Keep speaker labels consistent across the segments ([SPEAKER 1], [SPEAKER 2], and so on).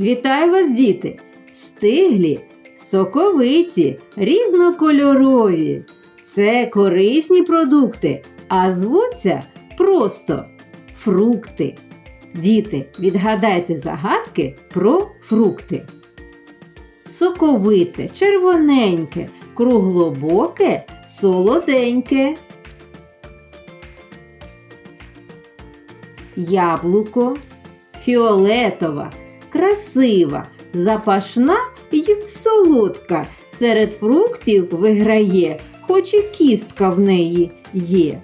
[SPEAKER 1] Вітаю вас, діти! Стиглі, соковиті, різнокольорові. Це корисні продукти, а звуться просто фрукти. Діти, відгадайте загадки про фрукти. Соковите, червоненьке, круглобоке, солоденьке. Яблуко, фіолетова, красива, запашна й солодка. Серед фруктів виграє, хоч і кістка в неї є.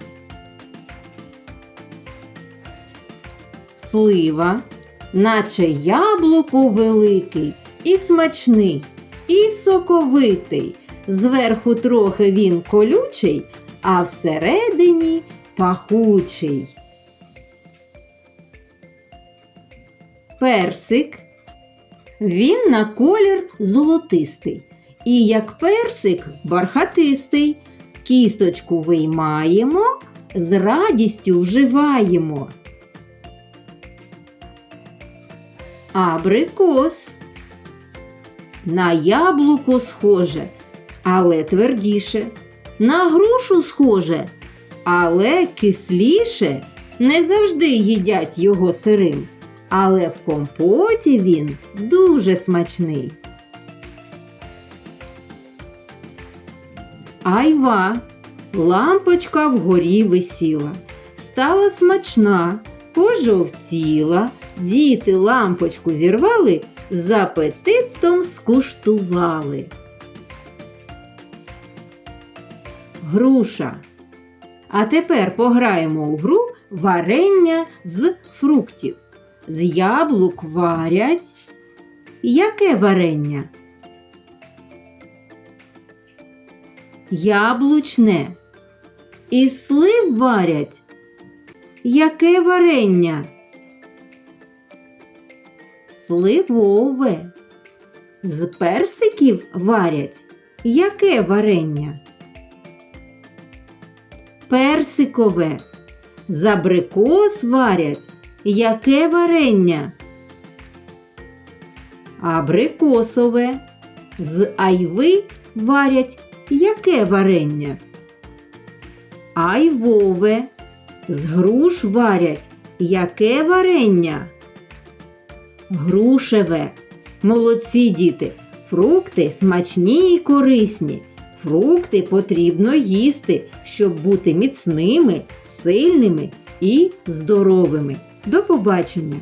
[SPEAKER 1] Слива, наче яблуко великий, і смачний, і соковитий. Зверху трохи він колючий, а всередині пахучий. Персик. Він на колір золотистий. І як персик бархатистий. Кісточку виймаємо, з радістю вживаємо. Абрикос. На яблуко схоже, але твердіше. На грушу схоже, але кисліше. Не завжди їдять його сирим але в компоті він дуже смачний. Айва. Лампочка вгорі висіла. Стала смачна, пожовтіла. Діти лампочку зірвали, з апетитом скуштували. Груша. А тепер пограємо у гру варення з фруктів. З яблук варять. Яке варення? Яблучне. Із слив варять. Яке варення? Сливове. З персиків варять. Яке варення? Персикове. З абрикос варять. Яке варення? Абрикосове. З айви варять яке варення? Айвове. З груш варять яке варення? Грушеве. Молодці діти. Фрукти смачні і корисні. Фрукти потрібно їсти, щоб бути міцними, сильними і здоровими. До побачення!